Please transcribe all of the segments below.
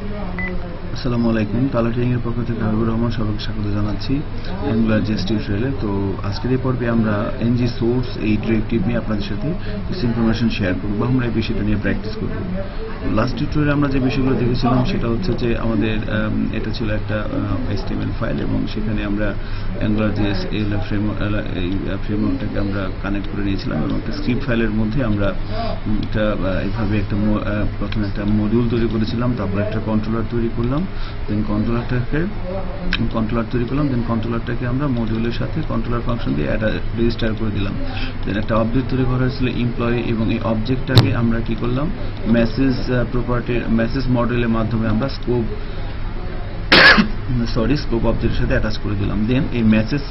আসসালামু আলাইকুম ট্রেনিং এর পক্ষ থেকে হাবিবুর রহমান সবাইকে স্বাগত জানাচ্ছি অ্যাঙ্গুলার জেস টিউটোরিয়ালে তো আজকের এই পর্বে আমরা এনজি সোর্স এই ডিরেক্টিভ নিয়ে আপনাদের সাথে কিছু ইনফরমেশন শেয়ার করব বা আমরা এই বিষয়টা নিয়ে প্র্যাকটিস করব। লাস্ট টিউটোরিয়ালে আমরা যে বিষয়গুলো দেখেছিলাম সেটা হচ্ছে যে আমাদের এটা ছিল একটা এসটিএমএল ফাইল এবং সেখানে আমরা অ্যাঙ্গুলার জেস এই ফ্রেম এই ফ্রেমওয়ার্কটাকে আমরা কানেক্ট করে নিয়েছিলাম এবং একটা স্ক্রিপ্ট ফাইলের মধ্যে আমরা একটা আহ, এইভাবে একটা প্রথমে একটা মডিউল তৈরি করেছিলাম তারপর একটা কন্ট্রোলার তৈরি করলাম দেন কন্ট্রোলারটাকে কন্ট্রোলার তৈরি করলাম দেন কন্ট্রোলারটাকে আমরা মডিউলের সাথে কন্ট্রোলার ফাংশন দিয়ে রেজিস্টার করে দিলাম। দেন একটা অবজেক্ট তৈরি করা হয়েছিল এমপ্লয়ি এবং এই অবজেক্টটাকে আমরা কি করলাম? মেসেজ প্রপার্টির মেসেজ মডেলের মাধ্যমে আমরা স্কোপ সরি স্কোপ অবজেক্টের সাথে অ্যাটাচ করে দিলাম। দেন এই মেসেজ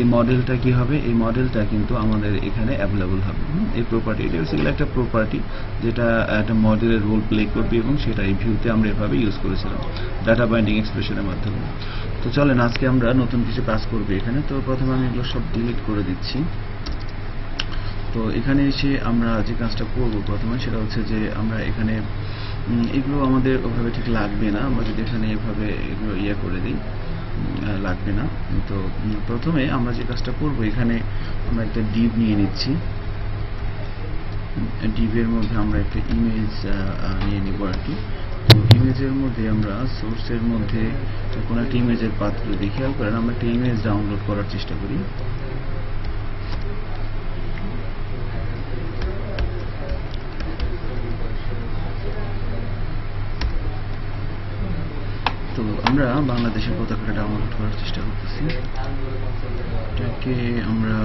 এই মডেলটা কি হবে? এই মডেলটা কিন্তু আমাদের এখানে অ্যাভেলেবল হবে। এই প্রপার্টি এটা বেসিক্যালি একটা প্রপার্টি যেটা একটা মডেলের রোল প্লে করবে এবং সেটা এই ভিউতে আমরা এভাবে ইউজ করেছিলাম ডাটা বাইন্ডিং এক্সপ্রেশনের মাধ্যমে। তো চলেন, আজকে আমরা নতুন কিছু কাজ করব এখানে। তো প্রথমে আমি এগুলো সব ডিলিট করে দিচ্ছি। তো এখানে এসে আমরা যে কাজটা করব প্রথমে সেটা হচ্ছে যে আমরা এখানে এগুলো আমাদের ওভাবে ঠিক লাগবে না। আমরা যদি এখানে এভাবে এগুলো ইয়ে করে দিই লাগবে না। তো প্রথমে আমরা যে কাজটা করব, এখানে আমরা একটা ডিপ নিয়ে নিচ্ছি। ডিপের মধ্যে আমরা একটা ইমেজ নিয়ে নিব আর কি। তো ইমেজের মধ্যে আমরা সোর্সের মধ্যে কোনো একটা ইমেজের পাত্র দিয়ে, খেয়াল করেন, আমরা একটা ইমেজ ডাউনলোড করার চেষ্টা করি। তো আমরা বাংলাদেশের পতাকাটা ডাউনলোড করার চেষ্টা করতেছি। এটাকে আমরা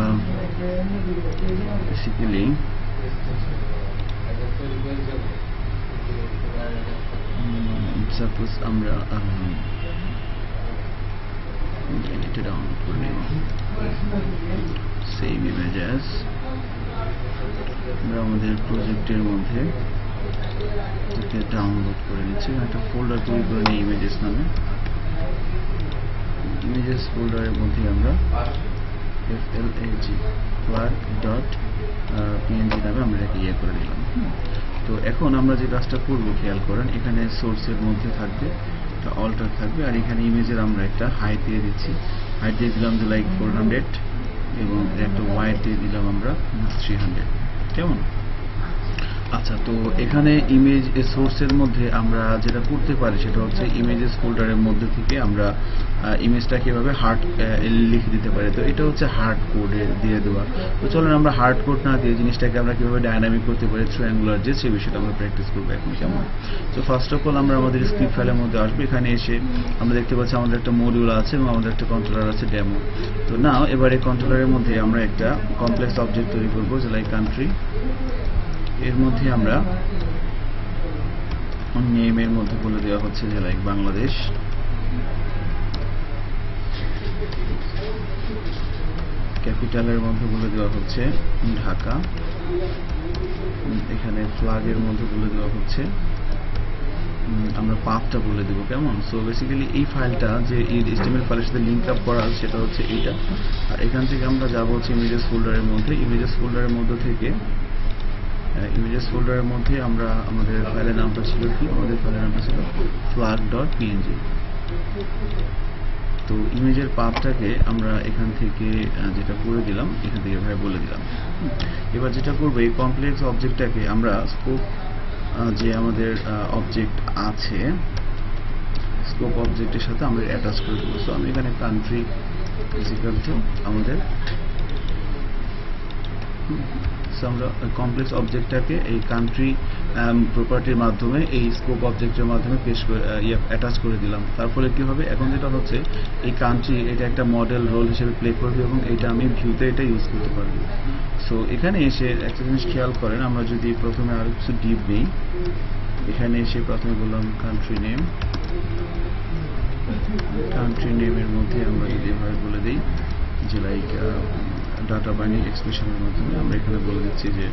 বেসিক্যালি সাপোজ আমরা এটা ডাউনলোড করে নেব। আমরা আমাদের প্রজেক্টের মধ্যে এটাকে ডাউনলোড করে নিচ্ছি। একটা ফোল্ডার তৈরি করে নিই ইমেজেস নামে। ইমেজেস ফোল্ডারের মধ্যে আমরা F L A G clerk dot PNG নামে আমরা এটাকে ইয়ে করে নিলাম। তো এখন আমরা যে কাজটা করব, খেয়াল করেন, এখানে সোর্সের মধ্যে থাকবে, একটা অল্টার থাকবে, আর এখানে ইমেজের আমরা একটা হাই দিয়ে দিচ্ছি। হাই দিয়ে দিলাম যে লাইক ফোর হান্ড্রেড এবং একটা ওয়াইড দিয়ে দিলাম আমরা থ্রি হান্ড্রেড কেমন? আচ্ছা তো এখানে ইমেজ সোর্সের মধ্যে আমরা যেটা করতে পারি সেটা হচ্ছে ইমেজেস ফোল্ডারের মধ্যে থেকে আমরা ইমেজটাকে এভাবে হার্ড লিখে দিতে পারি। তো এটা হচ্ছে হার্ড কোডে দিয়ে দেওয়া। তো চলুন আমরা হার্ড কোড না দিয়ে জিনিসটাকে আমরা কীভাবে ডায়নামিক করতে পারি থ্রু অ্যাঙ্গুলার যে সেই বিষয়টা আমরা প্র্যাকটিস করব এখন কেমন? তো ফার্স্ট অফ অল আমরা আমাদের স্ক্রিপ্ট ফাইলের মধ্যে আসব। এখানে এসে আমরা দেখতে পাচ্ছি আমাদের একটা মডিউল আছে এবং আমাদের একটা কন্ট্রোলার আছে ডেমো তো না এবারে কন্ট্রোলারের মধ্যে আমরা একটা কমপ্লেক্স অবজেক্ট তৈরি করব যে লাইক কান্ট্রি এর মধ্যে আমরা নেমের মধ্যে বলে দেওয়া হচ্ছে যে লাইক বাংলাদেশ। ক্যাপিটালের মধ্যে বলে দেওয়া হচ্ছে ঢাকা। এখানে ফ্ল্যাগের মধ্যে বলে দেওয়া হচ্ছে। আমরা পাথটা বলে দেবো, কেমন? সো বেসিক্যালি এই ফাইলটা যে এই HTML ফাইলের সাথে লিঙ্ক আপ করা সেটা হচ্ছে এইটা। আর এখান থেকে আমরা যাব হচ্ছে ইমেজেস ফোল্ডারের মধ্যে। ইমেজেস ফোল্ডারের মধ্যে থেকে ইমেজেস ফোল্ডারের মধ্যে আমরা আমাদের ফাইলের নামটা ছিল কি? আমাদের ফাইলের নামটা ছিল ফ্লাগ ডট পিএনজি তো ইমেজের পাথটাকে আমরা এখান থেকে যেটা করে দিলাম, এখান থেকে এভাবে বলে দিলাম। এবার যেটা করব, এই কমপ্লেক্স অবজেক্টটাকে আমরা স্কোপ যে আমাদের অবজেক্ট আছে স্কোপ অবজেক্টের সাথে আমরা অ্যাটাচ করে দেবো। সো আমি এখানে কান্ট্রি ফিজিক্যাল আমাদের আমরা কমপ্লেক্স অবজেক্টটাকে এই কান্ট্রি প্রপার্টির মাধ্যমে, এই স্কোপ অবজেক্টের মাধ্যমে পেশ অ্যাটাচ করে দিলাম। তার ফলে কি হবে? এখন যেটা হচ্ছে, এই কান্ট্রি এটা একটা মডেল রোল হিসেবে প্লে করবে এবং এটা আমি ভিউতে এটা ইউজ করতে পারব। সো এখানে এসে একটা জিনিস খেয়াল করেন, আমরা যদি প্রথমে আরও কিছু ডিপ নিই। এখানে এসে প্রথমে বললাম কান্ট্রি নেম কান্ট্রি নেমের মধ্যে আমরা যদি এভাবে বলে দিই, যে লাইক ডাটা বাইন্ডিং এক্সপ্রেশনের মাধ্যমে আমরা এখানে বলে দিচ্ছি যে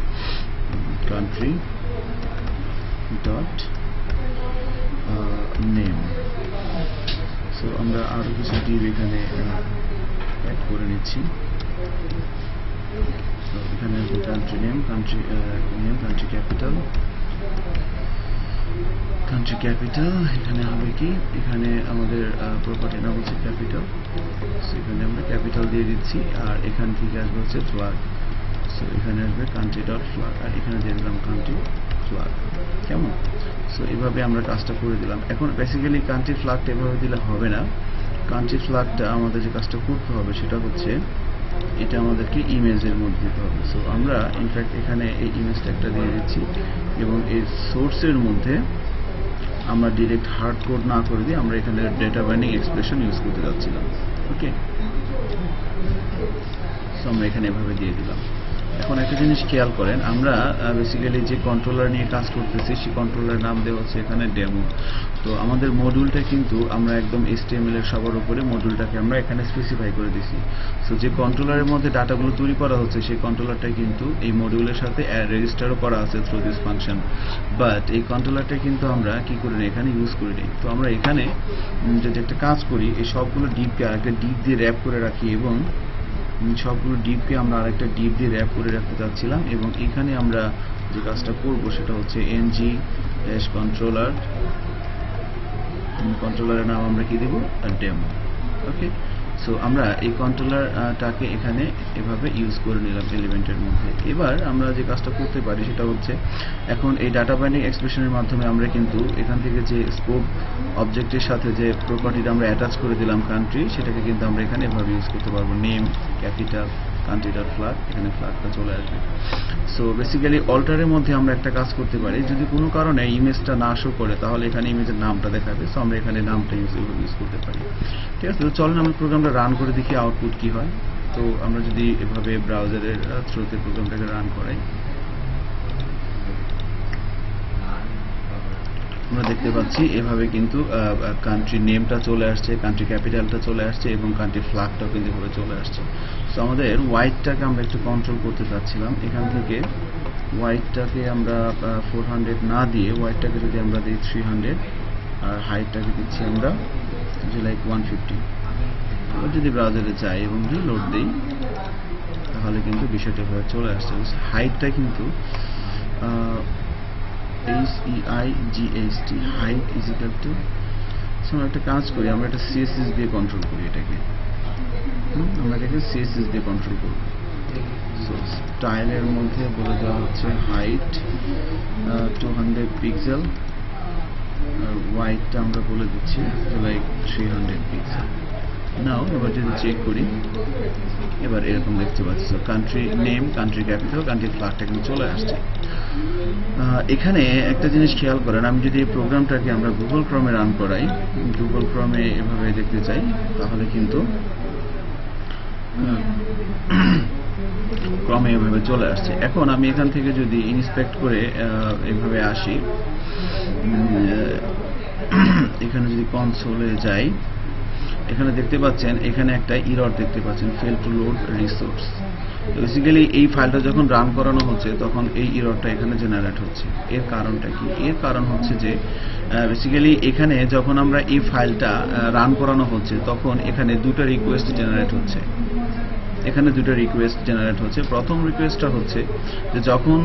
কান্ট্রি ডট নেম সো আমরা আরও কিছু ডিপ এখানে অ্যাড করে নিচ্ছি। তো এখানে country name country name country capital country capital এখানে হবে কি? এখানে আমাদের প্রপার্টি নাম হচ্ছে ক্যাপিটাল এখানে আমরা ক্যাপিটাল দিয়ে দিচ্ছি, আর এখান থেকে আসবে হচ্ছে ফ্লাগ সো এখানে আসবে কান্ট্রি ডট ফ্লাগ আর এখানে দিয়ে দিলাম কান্ট্রি ফ্লাগ কেমন? সো এভাবে আমরা কাজটা করে দিলাম। এখন বেসিক্যালি কান্ট্রি ফ্লাগটা এভাবে দিলে হবে না। কান্ট্রি ফ্লাগটা আমাদের যে কাজটা করতে হবে সেটা হচ্ছে, এটা আমাদেরকে ইমেজের মধ্যে দিতে হবে। সো আমরা ইনফ্যাক্ট এখানে এই ইমেজটা একটা দিয়ে দিচ্ছি, এবং এই সোর্সের মধ্যে আমরা ডিরেক্ট হার্ড কোড না করে দিয়ে আমরা এখানে ডেটা বাইন্ডিং এক্সপ্রেশন ইউজ করতে যাচ্ছিলাম। ওকে সো আমরা এখানে এভাবে দিয়ে দিলাম। এখন একটা জিনিস খেয়াল করেন, আমরা বেসিক্যালি যে কন্ট্রোলার নিয়ে কাজ করতেছি, সেই কন্ট্রোলার নাম দেওয়া হচ্ছে এখানে ডেমো তো আমাদের মডিউলটা কিন্তু আমরা একদম HTML এর সবার উপরে মডিউলটাকে আমরা এখানে স্পেসিফাই করে দিছি। সো যে কন্ট্রোলারের মধ্যে ডাটাগুলো তৈরি করা হচ্ছে, সেই কন্ট্রোলারটা কিন্তু এই মডিউলের সাথে রেজিস্টারও করা আছে থ্রু দিস ফাংশন বাট এই কন্ট্রোলারটা কিন্তু আমরা কি করি না, এখানে ইউজ করি নাই। তো আমরা এখানে যদি একটা কাজ করি, এই সবগুলো ডিপকে আরেকটা ডিপ দিয়ে র্যাপ করে রাখি এবং সবগুলো ডিপকে আমরা আরেকটা ডিপ দিয়ে র্যাপ করে রাখতে চাচ্ছিলাম এবং এখানে আমরা যে কাজটা করব সেটা হচ্ছে এনজি ড্যাশ কন্ট্রোলার কন্ট্রোলারের নাম আমরা কি দেব? ডেমো ওকে সো আমরা এই কন্ট্রোলারটাকে এখানে এভাবে ইউজ করে নিলাম এলিমেন্টের মধ্যে। এবার আমরা যে কাজটা করতে পারি সেটা হচ্ছে, এখন এই ডাটা বাইন্ডিং এক্সপ্রেশনের মাধ্যমে আমরা কিন্তু এখান থেকে যে স্কোপ অবজেক্টের সাথে যে প্রপার্টিটা আমরা অ্যাটাচ করে দিলাম কান্ট্রি সেটাকে কিন্তু আমরা এখানে এভাবে ইউজ করতে পারব। নেম ক্যাপিটাল কান্ট্রি ফ্লাগ এখানে ফ্লাগটা চলে আসবে। সো বেসিক্যালি অল্টারের মধ্যে আমরা একটা কাজ করতে পারি। যদি কোনো কারণে ইমেজটা না শো করে, তাহলে এখানে ইমেজের নামটা দেখাবে। সো আমরা এখানে নামটা ইউজ ইউজ করতে পারি। ঠিক আছে? তো চলেন আমরা প্রোগ্রামটা রান করে দেখি আউটপুট কি হয়। তো আমরা যদি এভাবে ব্রাউজারের থ্রুতে প্রোগ্রামটাকে রান করাই। আমরা দেখতে পাচ্ছি, এভাবে কিন্তু কান্ট্রি নেমটা চলে আসছে কান্ট্রি ক্যাপিটালটা চলে আসছে এবং কান্ট্রি ফ্ল্যাগটাও কিন্তু এভাবে চলে আসছে। সো আমাদের হোয়াইটটাকে আমরা একটু কন্ট্রোল করতে চাচ্ছিলাম। এখান থেকে হোয়াইটটাকে আমরা ফোর হান্ড্রেড না দিয়ে হোয়াইটটাকে যদি আমরা দিই থ্রি হান্ড্রেড আর হাইটটাকে দিচ্ছি আমরা যে লাইক ওয়ান ফিফটি যদি ব্রাউজারে যাই এবং যদি লোড দিই, তাহলে কিন্তু বিষয়টা চলে আসছে। হাইটটা কিন্তু H E I G H T height two আমরা একটা কাজ করি আমরা একটা সিএসএস দিয়ে কন্ট্রোল করি এটাকে আমরা এটাকে সিএসএস দিয়ে কন্ট্রোল করব সো স্টাইলের মধ্যে বলে দেওয়া হচ্ছে হাইট টু হান্ড্রেড পিক্সেল আর হোয়াইটটা আমরা বলে দিচ্ছি like three hundred pixel now এবার যদি চেক করি, এবার এরকম দেখতে পাচ্ছি। Country name country capital country ফ্ল্যাগটা কিন্তু চলে আসছে। এখানে একটা জিনিস খেয়াল করেন, আমি যদি এই প্রোগ্রামটাকে আমরা গুগল ক্রমে রান করাই গুগল ক্রমে এভাবে দেখতে চাই, তাহলে কিন্তু ক্রমে এভাবে চলে আসছে। এখন আমি এখান থেকে যদি ইন্সপেক্ট করে এভাবে আসি এখানে যদি কনসোলে যাই এখানে দেখতে পাচ্ছেন, এখানে একটা ইরর দেখতে পাচ্ছেন fail to load resource basically এই ফাইলটা যখন রান করানো হচ্ছে, তখন এই ইররটা এখানে জেনারেট হচ্ছে। এর কারণটা কি? এর কারণ হচ্ছে যে বেসিক্যালি এখানে যখন আমরা এই ফাইলটা রান করানো হচ্ছে, তখন এখানে দুটো রিকোয়েস্ট জেনারেট হচ্ছে। এখানে দুটো রিকোয়েস্ট জেনারেট হচ্ছে। প্রথম রিকোয়েস্টটা হচ্ছে যে যখন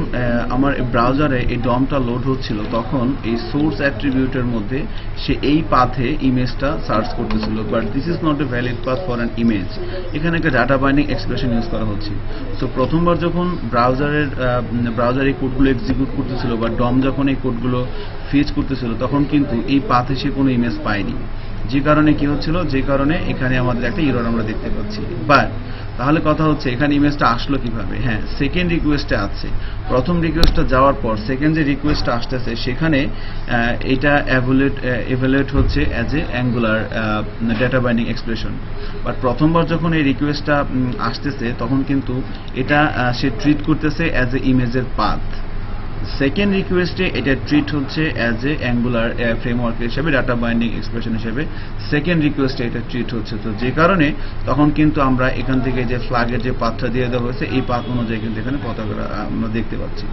আমার ব্রাউজারে এই ডমটা লোড হচ্ছিল, তখন এই সোর্স অ্যাট্রিবিউটের মধ্যে সে এই পাথে ইমেজটা সার্চ করতেছিল। But this is not a valid path for an image এখানে একটা ডাটা বাইন্ডিং এক্সপ্রেশন ইউজ করা হচ্ছে। তো প্রথমবার যখন ব্রাউজারের ব্রাউজার এই কোডগুলো এক্সিকিউট করতেছিল বা ডম যখন এই কোডগুলো ফিচ করতেছিল, তখন কিন্তু এই পাথে সে কোনো ইমেজ পায়নি। যে কারণে কি হচ্ছিল? যে কারণে এখানে আমাদের একটা ইরর আমরা দেখতে পাচ্ছি। বাট তাহলে কথা হচ্ছে, এখানে ইমেজটা আসলো কীভাবে? হ্যাঁ সেকেন্ড রিকোয়েস্টে আছে। প্রথম রিকোয়েস্টটা যাওয়ার পর সেকেন্ড যে রিকোয়েস্টটা আসতেছে, সেখানে এটা এভ্যালুয়েট এভ্যালুয়েট হচ্ছে as a Angular data binding expression but প্রথমবার যখন এই রিকোয়েস্টটা আসতেছে, তখন কিন্তু এটা সে ট্রিট করতেছে অ্যাজ এ ইমেজের পাথ সেকেন্ড রিকোয়েস্টে এটা ট্রিট হচ্ছে অ্যাজ এ অ্যাঙ্গুলার ফ্রেমওয়ার্ক হিসেবে ডাটা বাইন্ডিং এক্সপ্রেশন হিসেবে। সেকেন্ড রিকোয়েস্টে এটা ট্রিট হচ্ছে। তো যে কারণে তখন কিন্তু আমরা এখান থেকে যে ফ্ল্যাগের যে পাথটা দিয়ে দেওয়া হয়েছে, এই পাথ অনুযায়ী কিন্তু এখানে পতাকা আমরা দেখতে পাচ্ছি।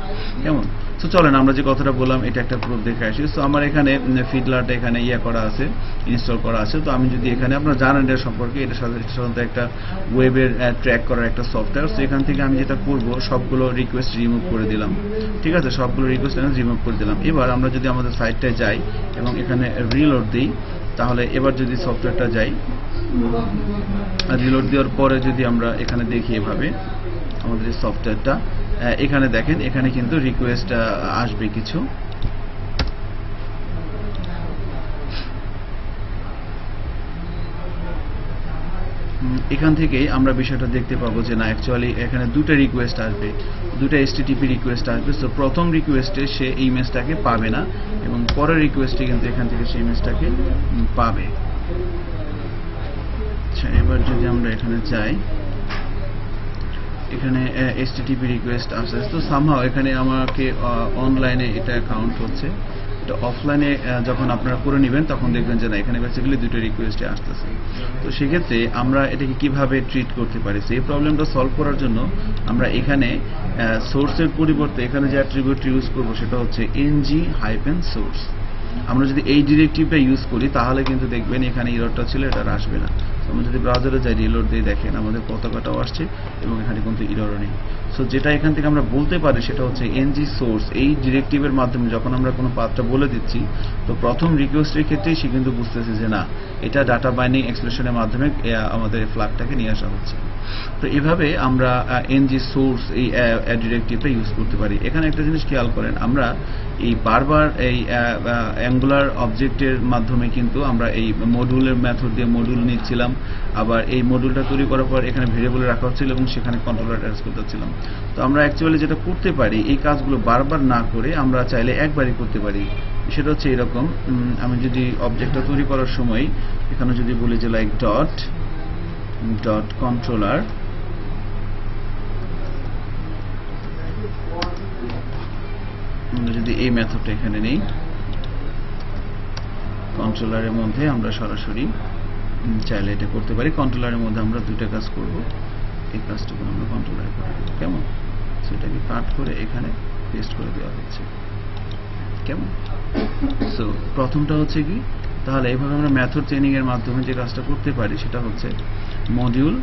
কেমন? তো চলেন, আমরা যে কথাটা বললাম, এটা একটা প্রুফ দেখে আসি। তো আমার এখানে ফিডলারটা এখানে ইয়ে করা আছে ইনস্টল করা আছে। তো আমি যদি এখানে, আপনারা জানেন এটা সম্পর্কে, এটা সাধারণত একটা ওয়েবের ট্র্যাক করার একটা সফটওয়্যার তো এখান থেকে আমি যেটা করব, সবগুলো রিকোয়েস্ট রিমুভ করে দিলাম। ঠিক আছে? সবগুলো রিকোয়েস্ট এখানে রিমুভ করে দিলাম। এবার আমরা যদি আমাদের সাইটটায় যাই এবং এখানে রিলোড দিই, তাহলে এবার যদি সফটওয়্যারটা যাই রিলোড দেওয়ার পরে যদি আমরা এখানে দেখি এভাবে আমাদের সফটওয়্যারটা এখানে দেখেন, এখানে কিন্তু রিকোয়েস্ট আসবে কিছু। এখান থেকেই আমরা বিষয়টা দেখতে পাবো যে না অ্যাকচুয়ালি এখানে দুটো রিকোয়েস্ট আসবে। দুটো এসটিটিপি রিকোয়েস্ট আসবে। তো প্রথম রিকোয়েস্টে সে এই ইমেজটাকে পাবে না এবং পরের রিকোয়েস্টে কিন্তু এখান থেকে সেই ইমেজটাকে পাবে। আচ্ছা এবার যদি আমরা এখানে যাই, এখানে এসটিটিপি রিকোয়েস্ট আসছে তো সামহাও এখানে আমাকে অনলাইনে এটা কাউন্ট হচ্ছে এটা অফলাইনে যখন আপনারা করে নেবেন, তখন দেখবেন যে না, এখানে বেসিক্যালি দুটো রিকোয়েস্টে আসতেছে। তো সেক্ষেত্রে আমরা এটাকে কীভাবে ট্রিট করতে পারি? সেই প্রবলেমটা সলভ করার জন্য আমরা এখানে সোর্সের পরিবর্তে এখানে যে অ্যাট্রিবিউট ইউজ করব, সেটা হচ্ছে এনজি হাইপেন সোর্স আমরা যদি এই ডিরেক্টিভটা ইউজ করি, তাহলে কিন্তু দেখবেন এখানে ইরোডটা ছিল, এটা আসবে না। আমরা যদি ব্রাউজারে যাই রিলোড দিয়ে দেখেন, আমাদের পতাকাটাও আসছে এবং এখানে কিন্তু ইরোরও নেই। সো যেটা এখান থেকে আমরা বলতে পারি, সেটা হচ্ছে এনজি সোর্স এই ডিরেক্টিভের মাধ্যমে যখন আমরা কোনো পাথটা বলে দিচ্ছি, তো প্রথম রিকোয়েস্টের ক্ষেত্রেই সে কিন্তু বুঝতেছে যে না এটা ডাটা বাইন্ডিং এক্সপ্রেশনের মাধ্যমে আমাদের ফ্ল্যাগটাকে নিয়ে আসা হচ্ছে। তো এভাবে আমরা এনজি সোর্স এই ডিরেক্টিভটা ইউজ করতে পারি। এখানে একটা জিনিস খেয়াল করেন, আমরা এই বারবার এই অ্যাঙ্গুলার অবজেক্টের মাধ্যমে কিন্তু আমরা এই মডিউলের মেথড দিয়ে মডিউল নিচ্ছিলাম। আবার এই মডিউলটা তৈরি করার পর এখানে ভেরিয়েবল রাখা হচ্ছিল এবং সেখানে কন্ট্রোলার অ্যাটাচ করতে হচ্ছিলাম তো আমরা অ্যাকচুয়ালি যেটা করতে পারি, এই কাজগুলো বারবার না করে আমরা চাইলে একবারই করতে পারি। সেটা হচ্ছে এরকম আমি যদি অবজেক্টটা তৈরি করার সময় এখানে যদি বলি যে লাইক ডট ডট কন্ট্রোলার যদি এই মেথডটা এখানে নেই কন্ট্রোলারের মধ্যে আমরা সরাসরি চাইলে এটা করতে পারি। কন্ট্রোলারের মধ্যে আমরা দুইটা কাজ করব। এই কাজটুকু আমরা কন্ট্রোলারে করে দেবো কেমন? সেটাকে কাট করে এখানে পেস্ট করে দেওয়া হচ্ছে। কেমন? সো প্রথমটা হচ্ছে কি? তাহলে এইভাবে আমরা মেথড ট্রেনিং এর মাধ্যমে যে কাজটা করতে পারি, সেটা হচ্ছে মডিউল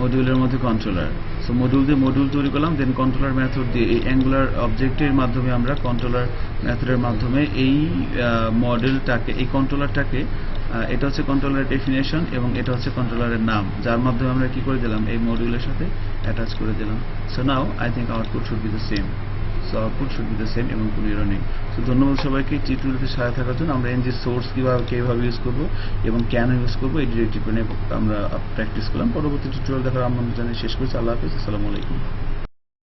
মডিউলের মধ্যে কন্ট্রোলার সো মডিউল দিয়ে মডিউল তৈরি করলাম দেন কন্ট্রোলার মেথড দিয়ে এই অ্যাঙ্গুলার অবজেক্টের মাধ্যমে আমরা কন্ট্রোলার মেথডের মাধ্যমে এই মডেলটাকে এই কন্ট্রোলারটাকে এটা হচ্ছে কন্ট্রোলারের ডেফিনেশন এবং এটা হচ্ছে কন্ট্রোলারের নাম। যার মাধ্যমে আমরা কি করে দিলাম? এই মডিউলের সাথে অ্যাটাচ করে দিলাম। So now I think output should be the same so output should be the same এবং কোনো এরর নেই। তো ধন্যবাদ সবাইকে। চিত্রগুলিতে সাথে থাকার জন্য আমরা এনজি সোর্স কীভাবে কীভাবে ইউজ করব এবং কেন ইউজ করব, এই ডিরেক্টিভ নিয়ে আমরা প্র্যাকটিস করলাম। পরবর্তী টিউটোরিয়াল দেখার আমন্ত্রণ জানিয়ে শেষ করছি। আল্লাহ হাফিজ। আসসালামু আলাইকুম।